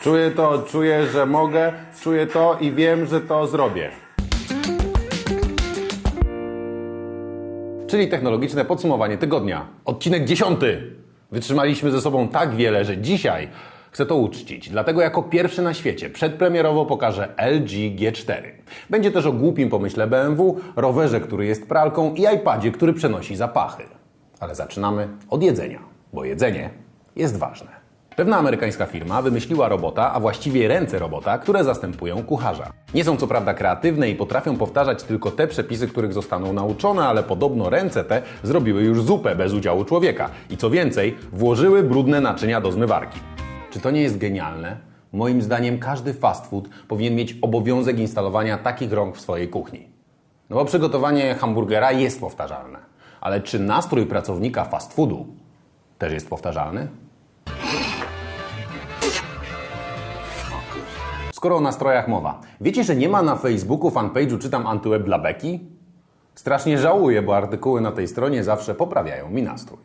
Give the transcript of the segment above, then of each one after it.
Czuję to, czuję, że mogę, czuję to i wiem, że to zrobię. Czyli technologiczne podsumowanie tygodnia. Odcinek dziesiąty. Wytrzymaliśmy ze sobą tak wiele, że dzisiaj chcę to uczcić. Dlatego jako pierwszy na świecie przedpremierowo pokażę LG G4. Będzie też o głupim pomyśle BMW, rowerze, który jest pralką i iPadzie, który przenosi zapachy. Ale zaczynamy od jedzenia, bo jedzenie jest ważne. Pewna amerykańska firma wymyśliła robota, a właściwie ręce robota, które zastępują kucharza. Nie są co prawda kreatywne i potrafią powtarzać tylko te przepisy, których zostaną nauczone, ale podobno ręce te zrobiły już zupę bez udziału człowieka. I co więcej, włożyły brudne naczynia do zmywarki. Czy to nie jest genialne? Moim zdaniem każdy fast food powinien mieć obowiązek instalowania takich rąk w swojej kuchni. No bo przygotowanie hamburgera jest powtarzalne. Ale czy nastrój pracownika fast foodu też jest powtarzalny? Skoro o nastrojach mowa, wiecie, że nie ma na Facebooku fanpage'u Czytam Antyweb dla Beki? Strasznie żałuję, bo artykuły na tej stronie zawsze poprawiają mi nastrój.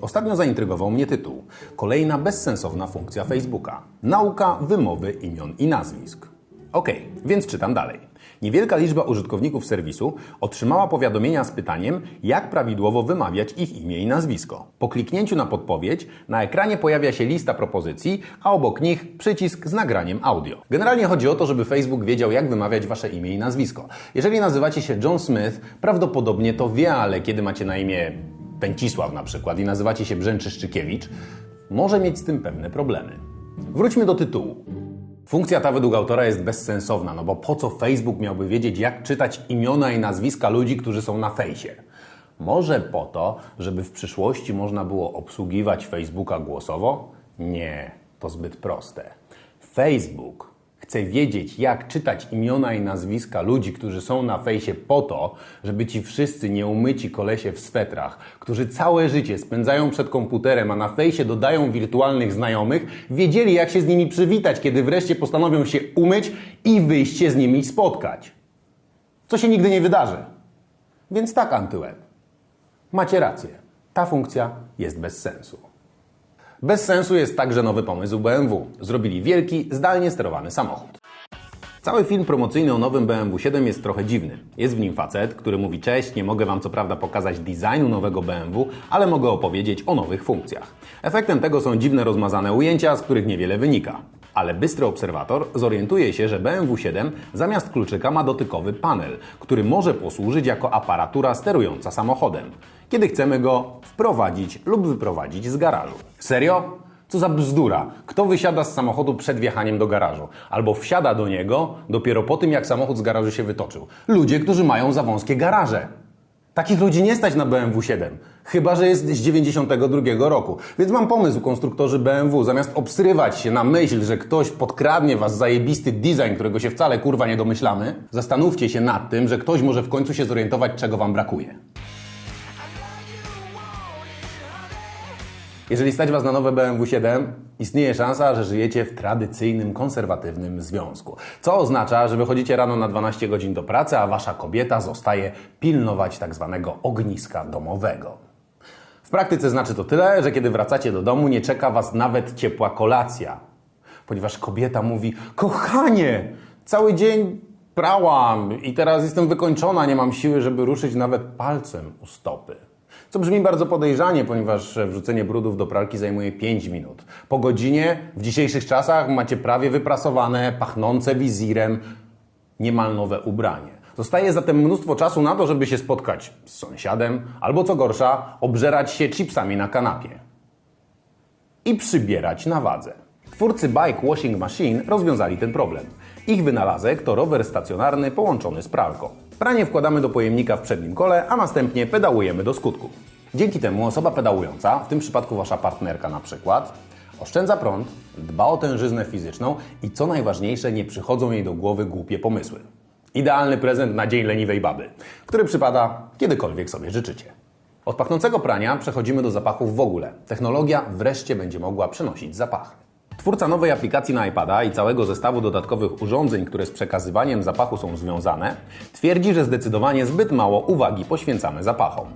Ostatnio zaintrygował mnie tytuł. Kolejna bezsensowna funkcja Facebooka. Nauka wymowy imion i nazwisk. Okej, więc czytam dalej. Niewielka liczba użytkowników serwisu otrzymała powiadomienia z pytaniem, jak prawidłowo wymawiać ich imię i nazwisko. Po kliknięciu na podpowiedź, na ekranie pojawia się lista propozycji, a obok nich przycisk z nagraniem audio. Generalnie chodzi o to, żeby Facebook wiedział, jak wymawiać wasze imię i nazwisko. Jeżeli nazywacie się John Smith, prawdopodobnie to wie, ale kiedy macie na imię Pęcisław na przykład i nazywacie się Brzęczyszczykiewicz, może mieć z tym pewne problemy. Wróćmy do tytułu. Funkcja ta według autora jest bezsensowna, no bo po co Facebook miałby wiedzieć, jak czytać imiona i nazwiska ludzi, którzy są na fejsie? Może po to, żeby w przyszłości można było obsługiwać Facebooka głosowo? Nie, to zbyt proste. Facebook chce wiedzieć, jak czytać imiona i nazwiska ludzi, którzy są na fejsie po to, żeby ci wszyscy nieumyci kolesie w swetrach, którzy całe życie spędzają przed komputerem, a na fejsie dodają wirtualnych znajomych, wiedzieli, jak się z nimi przywitać, kiedy wreszcie postanowią się umyć i wyjść się z nimi spotkać. Co się nigdy nie wydarzy. Więc tak, Antyweb. Macie rację. Ta funkcja jest bez sensu. Bez sensu jest także nowy pomysł BMW. Zrobili wielki, zdalnie sterowany samochód. Cały film promocyjny o nowym BMW 7 jest trochę dziwny. Jest w nim facet, który mówi cześć, nie mogę Wam co prawda pokazać designu nowego BMW, ale mogę opowiedzieć o nowych funkcjach. Efektem tego są dziwne rozmazane ujęcia, z których niewiele wynika. Ale bystry obserwator zorientuje się, że BMW 7 zamiast kluczyka ma dotykowy panel, który może posłużyć jako aparatura sterująca samochodem, kiedy chcemy go wprowadzić lub wyprowadzić z garażu. Serio? Co za bzdura. Kto wysiada z samochodu przed wjechaniem do garażu? Albo wsiada do niego dopiero po tym, jak samochód z garażu się wytoczył. Ludzie, którzy mają za wąskie garaże. Takich ludzi nie stać na BMW 7. Chyba, że jest z 92 roku. Więc mam pomysł, konstruktorzy BMW. Zamiast obsrywać się na myśl, że ktoś podkradnie was zajebisty design, którego się wcale kurwa nie domyślamy, zastanówcie się nad tym, że ktoś może w końcu się zorientować, czego wam brakuje. Jeżeli stać Was na nowe BMW 7, istnieje szansa, że żyjecie w tradycyjnym, konserwatywnym związku. Co oznacza, że wychodzicie rano na 12 godzin do pracy, a Wasza kobieta zostaje pilnować tak zwanego ogniska domowego. W praktyce znaczy to tyle, że kiedy wracacie do domu, nie czeka Was nawet ciepła kolacja, ponieważ kobieta mówi: Kochanie, cały dzień prałam i teraz jestem wykończona, nie mam siły, żeby ruszyć nawet palcem u stopy. Co brzmi bardzo podejrzanie, ponieważ wrzucenie brudów do pralki zajmuje 5 minut. Po godzinie w dzisiejszych czasach macie prawie wyprasowane, pachnące wizirem, niemal nowe ubranie. Zostaje zatem mnóstwo czasu na to, żeby się spotkać z sąsiadem, albo co gorsza, obżerać się chipsami na kanapie. I przybierać na wadze. Twórcy Bike Washing Machine rozwiązali ten problem. Ich wynalazek to rower stacjonarny połączony z pralką. Pranie wkładamy do pojemnika w przednim kole, a następnie pedałujemy do skutku. Dzięki temu osoba pedałująca, w tym przypadku Wasza partnerka na przykład, oszczędza prąd, dba o tężyznę fizyczną i co najważniejsze, nie przychodzą jej do głowy głupie pomysły. Idealny prezent na dzień leniwej baby, który przypada kiedykolwiek sobie życzycie. Od pachnącego prania przechodzimy do zapachów w ogóle. Technologia wreszcie będzie mogła przenosić zapachy. Twórca nowej aplikacji na iPada i całego zestawu dodatkowych urządzeń, które z przekazywaniem zapachu są związane, twierdzi, że zdecydowanie zbyt mało uwagi poświęcamy zapachom.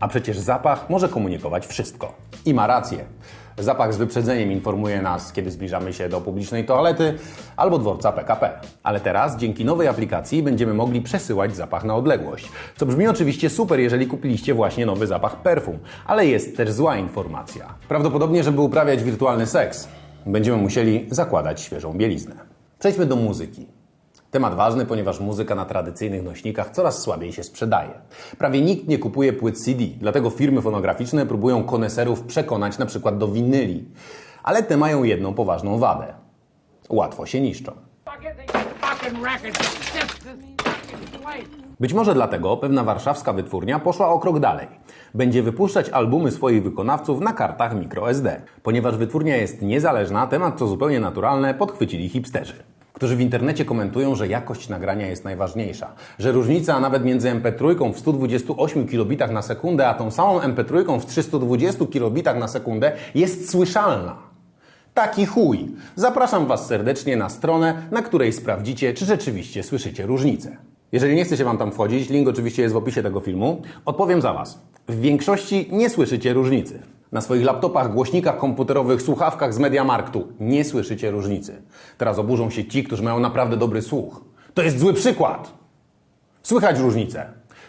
A przecież zapach może komunikować wszystko. I ma rację. Zapach z wyprzedzeniem informuje nas, kiedy zbliżamy się do publicznej toalety albo dworca PKP. Ale teraz, dzięki nowej aplikacji, będziemy mogli przesyłać zapach na odległość. Co brzmi oczywiście super, jeżeli kupiliście właśnie nowy zapach perfum. Ale jest też zła informacja. Prawdopodobnie, żeby uprawiać wirtualny seks, będziemy musieli zakładać świeżą bieliznę. Przejdźmy do muzyki. Temat ważny, ponieważ muzyka na tradycyjnych nośnikach coraz słabiej się sprzedaje. Prawie nikt nie kupuje płyt CD, dlatego firmy fonograficzne próbują koneserów przekonać na przykład do winyli. Ale te mają jedną poważną wadę. Łatwo się niszczą. Być może dlatego pewna warszawska wytwórnia poszła o krok dalej. Będzie wypuszczać albumy swoich wykonawców na kartach microSD. Ponieważ wytwórnia jest niezależna, temat co zupełnie naturalne podchwycili hipsterzy. Którzy w internecie komentują, że jakość nagrania jest najważniejsza. Że różnica nawet między MP3 w 128 kilobitach na sekundę, a tą samą MP3 w 320 kilobitach na sekundę jest słyszalna. Taki chuj. Zapraszam Was serdecznie na stronę, na której sprawdzicie, czy rzeczywiście słyszycie różnicę. Jeżeli nie chcecie Wam tam wchodzić, link oczywiście jest w opisie tego filmu, odpowiem za Was. W większości nie słyszycie różnicy. Na swoich laptopach, głośnikach komputerowych, słuchawkach z Mediamarktu nie słyszycie różnicy. Teraz oburzą się ci, którzy mają naprawdę dobry słuch. To jest zły przykład! Słychać różnicę.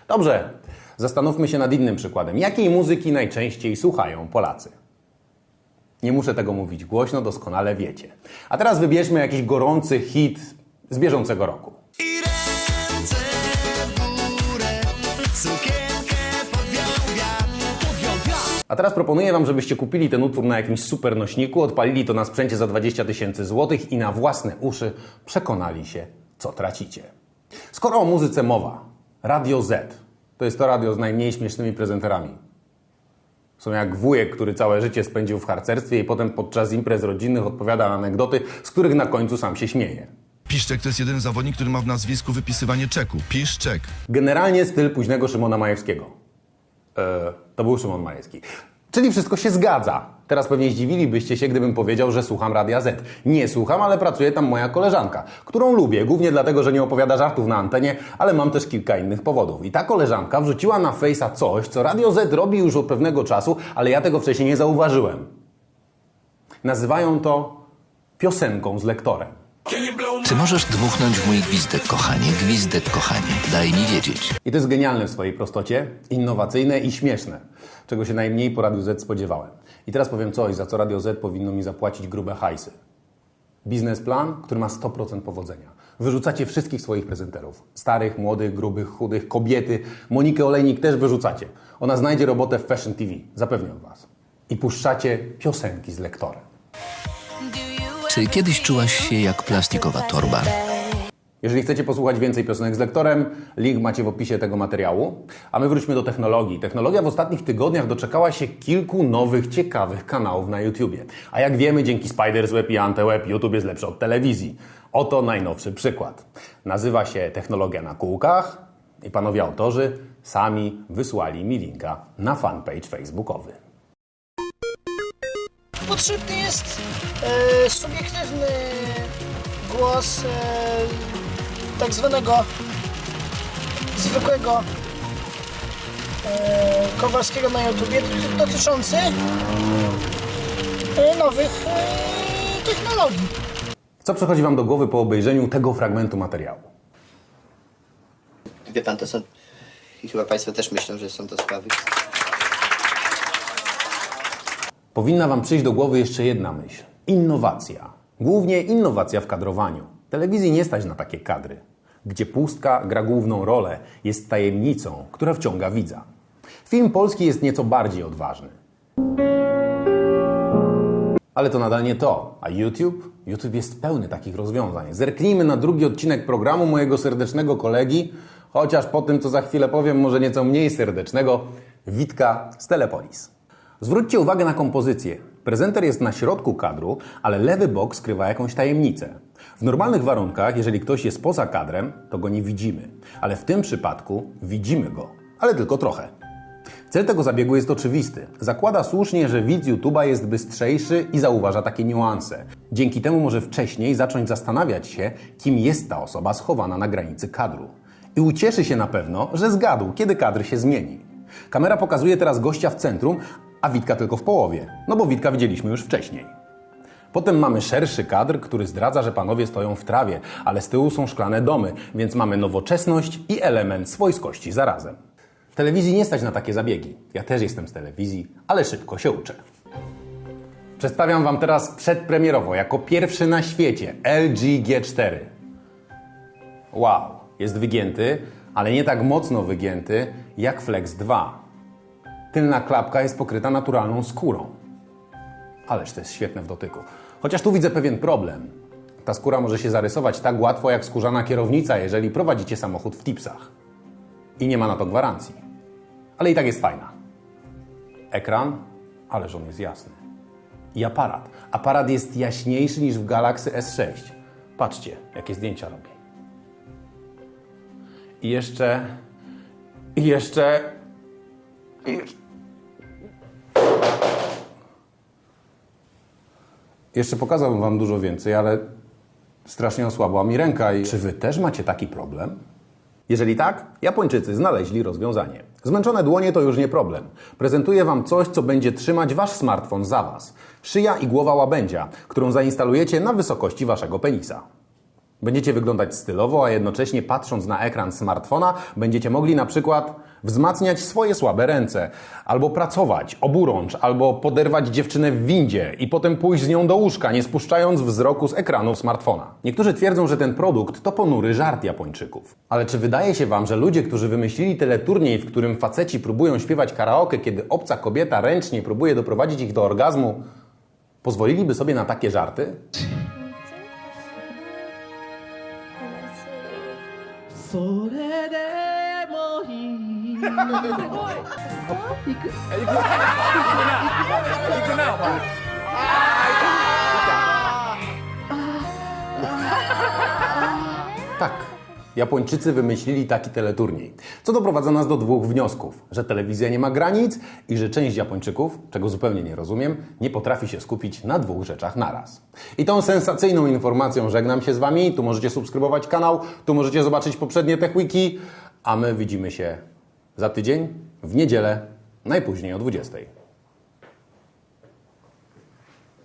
Dobrze, zastanówmy się nad innym przykładem. Jakiej muzyki najczęściej słuchają Polacy? Nie muszę tego mówić głośno, doskonale wiecie. A teraz wybierzmy jakiś gorący hit z bieżącego roku. A teraz proponuję Wam, żebyście kupili ten utwór na jakimś super nośniku, odpalili to na sprzęcie za 20 tysięcy złotych i na własne uszy przekonali się, co tracicie. Skoro o muzyce mowa, Radio Z to jest to radio z najmniej śmiesznymi prezenterami. Są jak wujek, który całe życie spędził w harcerstwie i potem podczas imprez rodzinnych odpowiada na anegdoty, z których na końcu sam się śmieje. Piszczek to jest jeden zawodnik, który ma w nazwisku wypisywanie czeku. Piszczek. Generalnie styl późnego Szymona Majewskiego. Eee, to był Szymon Majewski. Czyli wszystko się zgadza. Teraz pewnie zdziwilibyście się, gdybym powiedział, że słucham Radia Z. Nie słucham, ale pracuje tam moja koleżanka, którą lubię, głównie dlatego, że nie opowiada żartów na antenie, ale mam też kilka innych powodów. I ta koleżanka wrzuciła na Face'a coś, co Radio Z robi już od pewnego czasu, ale ja tego wcześniej nie zauważyłem. Nazywają to piosenką z lektorem. Czy możesz dmuchnąć w mój gwizdek, kochanie? Gwizdek, kochanie. Daj mi wiedzieć. I to jest genialne w swojej prostocie, innowacyjne i śmieszne, czego się najmniej po Radiu Z spodziewałem. I teraz powiem coś, za co Radio Z powinno mi zapłacić grube hajsy. Biznesplan, który ma 100% powodzenia. Wyrzucacie wszystkich swoich prezenterów. Starych, młodych, grubych, chudych, kobiety. Monikę Olejnik też wyrzucacie. Ona znajdzie robotę w Fashion TV, zapewniam Was. I puszczacie piosenki z lektorem. Czy kiedyś czułaś się jak plastikowa torba? Jeżeli chcecie posłuchać więcej piosenek z lektorem, link macie w opisie tego materiału. A my wróćmy do technologii. Technologia w ostatnich tygodniach doczekała się kilku nowych, ciekawych kanałów na YouTubie. A jak wiemy, dzięki Spiders Web i Anteweb YouTube jest lepszy od telewizji. Oto najnowszy przykład. Nazywa się Technologia na kółkach i panowie autorzy sami wysłali mi linka na fanpage facebookowy. Potrzebny jest e, subiektywny głos e, tak zwanego zwykłego e, Kowalskiego na YouTubie doty- dotyczący e, nowych e, technologii. Co przychodzi Wam do głowy po obejrzeniu tego fragmentu materiału? Wie pan, to są. I chyba państwo też myślą, że są to sprawy. Powinna Wam przyjść do głowy jeszcze jedna myśl. Innowacja. Głównie innowacja w kadrowaniu. Telewizji nie stać na takie kadry. Gdzie pustka gra główną rolę, jest tajemnicą, która wciąga widza. Film polski jest nieco bardziej odważny. Ale to nadal nie to. A YouTube? YouTube jest pełny takich rozwiązań. Zerknijmy na drugi odcinek programu mojego serdecznego kolegi, chociaż po tym, co za chwilę powiem, może nieco mniej serdecznego, Witka z Telepolis. Zwróćcie uwagę na kompozycję. Prezenter jest na środku kadru, ale lewy bok skrywa jakąś tajemnicę. W normalnych warunkach, jeżeli ktoś jest poza kadrem, to go nie widzimy. Ale w tym przypadku widzimy go, ale tylko trochę. Cel tego zabiegu jest oczywisty. Zakłada słusznie, że widz YouTube'a jest bystrzejszy i zauważa takie niuanse. Dzięki temu może wcześniej zacząć zastanawiać się, kim jest ta osoba schowana na granicy kadru. I ucieszy się na pewno, że zgadł, kiedy kadr się zmieni. Kamera pokazuje teraz gościa w centrum, a Witka tylko w połowie, no bo Witka widzieliśmy już wcześniej. Potem mamy szerszy kadr, który zdradza, że panowie stoją w trawie, ale z tyłu są szklane domy, więc mamy nowoczesność i element swojskości zarazem. Telewizji nie stać na takie zabiegi. Ja też jestem z telewizji, ale szybko się uczę. Przedstawiam Wam teraz przedpremierowo, jako pierwszy na świecie, LG G4. Wow, jest wygięty, ale nie tak mocno wygięty jak Flex 2. Tylna klapka jest pokryta naturalną skórą. Ależ to jest świetne w dotyku. Chociaż tu widzę pewien problem. Ta skóra może się zarysować tak łatwo jak skórzana kierownica, jeżeli prowadzicie samochód w tipsach. I nie ma na to gwarancji. Ale i tak jest fajna. Ekran, ależ on jest jasny. I aparat. Aparat jest jaśniejszy niż w Galaxy S6. Patrzcie, jakie zdjęcia robi. I jeszcze. I jeszcze. I jeszcze. Jeszcze pokazałbym Wam dużo więcej, ale strasznie osłabła mi ręka. I... Czy Wy też macie taki problem? Jeżeli tak, Japończycy znaleźli rozwiązanie. Zmęczone dłonie to już nie problem. Prezentuję Wam coś, co będzie trzymać Wasz smartfon za Was. Szyja i głowa łabędzia, którą zainstalujecie na wysokości Waszego penisa. Będziecie wyglądać stylowo, a jednocześnie patrząc na ekran smartfona, będziecie mogli na przykład wzmacniać swoje słabe ręce, albo pracować, oburącz, albo poderwać dziewczynę w windzie i potem pójść z nią do łóżka, nie spuszczając wzroku z ekranu smartfona. Niektórzy twierdzą, że ten produkt to ponury żart Japończyków. Ale czy wydaje się Wam, że ludzie, którzy wymyślili teleturniej, w którym faceci próbują śpiewać karaoke, kiedy obca kobieta ręcznie próbuje doprowadzić ich do orgazmu, pozwoliliby sobie na takie żarty? それでもいいすごい行く行くな。行くなお前。ああタック。Japończycy wymyślili taki teleturniej. Co doprowadza nas do dwóch wniosków: że telewizja nie ma granic i że część Japończyków, czego zupełnie nie rozumiem, nie potrafi się skupić na dwóch rzeczach naraz. I tą sensacyjną informacją żegnam się z Wami. Tu możecie subskrybować kanał, tu możecie zobaczyć poprzednie TechWiki, a my widzimy się za tydzień w niedzielę, najpóźniej o 20.